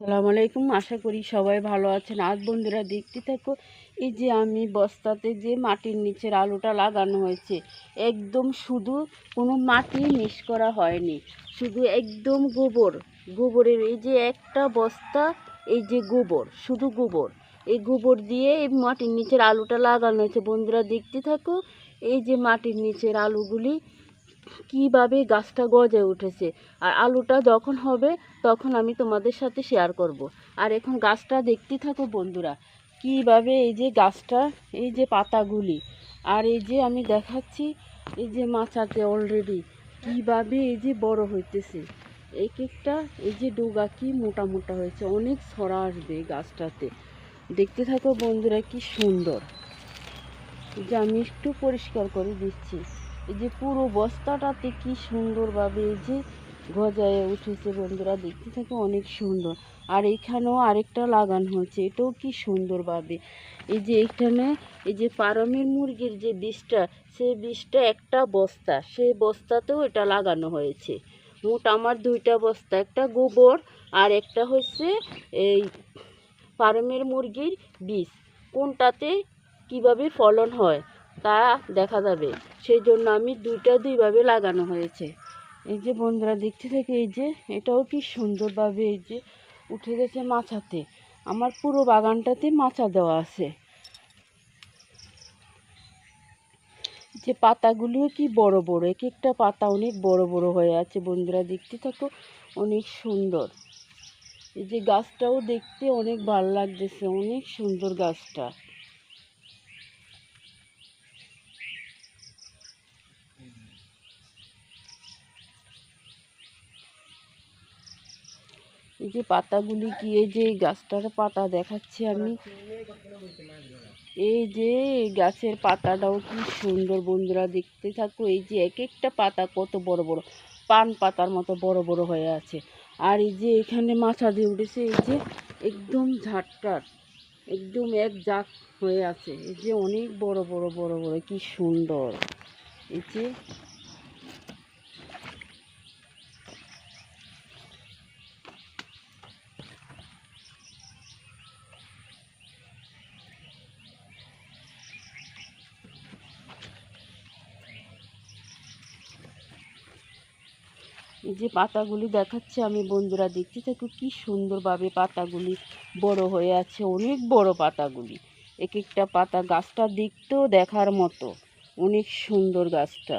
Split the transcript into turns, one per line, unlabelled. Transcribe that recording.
সালাম আলাইকুম, আশা করি সবাই ভালো আছেন। আজ বন্ধুরা, দেখতে থাকো, এই যে আমি বস্তাতে যে মাটির নিচের আলুটা লাগানো হয়েছে, একদম শুধু কোনো মাটি মিক্স করা হয়নি, শুধু একদম গোবর। গোবরের এই যে একটা বস্তা, এই যে গোবর, শুধু গোবর। এই গোবর দিয়ে এই মাটির নিচের আলুটা লাগানো হয়েছে। বন্ধুরা, দেখতে থাকো, এই যে মাটির নিচের আলুগুলি কীভাবে গাছটা গজে উঠেছে আর আলুটা যখন হবে, তখন আমি তোমাদের সাথে শেয়ার করব। আর এখন গাছটা দেখতে থাকো বন্ধুরা, কীভাবে এই যে গাছটা, এই যে পাতাগুলি, আর এই যে আমি দেখাচ্ছি, এই যে মাচাতে অলরেডি কীভাবে এই যে বড় হইতেছে। এক একটা, এই যে ডোগা কি মোটা মোটা হয়েছে, অনেক ছড়া আসবে গাছটাতে। দেখতে থাকো বন্ধুরা কি সুন্দর। যে আমি একটু পরিষ্কার করে দিচ্ছি। এই যে পুরো বস্তাটাতে কি সুন্দরভাবে এই যে গজায় উঠেছে বন্ধুরা, দেখতে থাকে অনেক সুন্দর। আর এখানেও আরেকটা লাগানো হয়েছে, এটাও কি সুন্দরভাবে। এই যে এখানে, এই যে পারমের মুরগির যে বীজটা সেই বীজটা একটা বস্তা, সেই বস্তাতেও এটা লাগানো হয়েছে। মোট আমার দুইটা বস্তা, একটা গোবর আর একটা হচ্ছে এই পারমের মুরগির বীজ কোনটাতে কীভাবে ফলন হয় তা দেখা যাবে। সেই জন্য আমি দুইটা দুইভাবে লাগানো হয়েছে। এই যে বন্ধুরা, দেখতে থেকে এই যে, এটাও কি সুন্দরভাবে এই যে উঠে গেছে মাচাতে আমার পুরো বাগানটাতে মাচা দেওয়া আছে। যে পাতাগুলিও কি বড় বড়, এক একটা পাতা অনেক বড় বড় হয়ে আছে বন্ধুরা, দেখতে থাকো, অনেক সুন্দর। এই যে গাছটাও দেখতে অনেক ভালো লাগতেছে, অনেক সুন্দর গাছটা। এই যে পাতাগুলি কি, এই যে গাছটার পাতা দেখাচ্ছি আমি। এই যে গাছের পাতাটাও কি সুন্দর বন্ধুরা, দেখতে থাকো। এই যে এক একটা পাতা কত বড় বড়, পান পাতার মতো বড় বড় হয়ে আছে। আর এই যে এখানে মাছা দিয়ে উঠেছে, এই যে একদম ঝাটটার একদম এক জাক হয়ে আছে। এই যে অনেক বড় বড় বড় বড়, কি সুন্দর। এই যে যে পাতাগুলি দেখাচ্ছে, আমি বন্ধুরা দেখতে থাকো, কি সুন্দরভাবে পাতাগুলি বড় হয়ে আছে, অনেক বড় পাতাগুলি। এক একটা পাতা গাছটা দেখতেও দেখার মতো, অনেক সুন্দর গাছটা।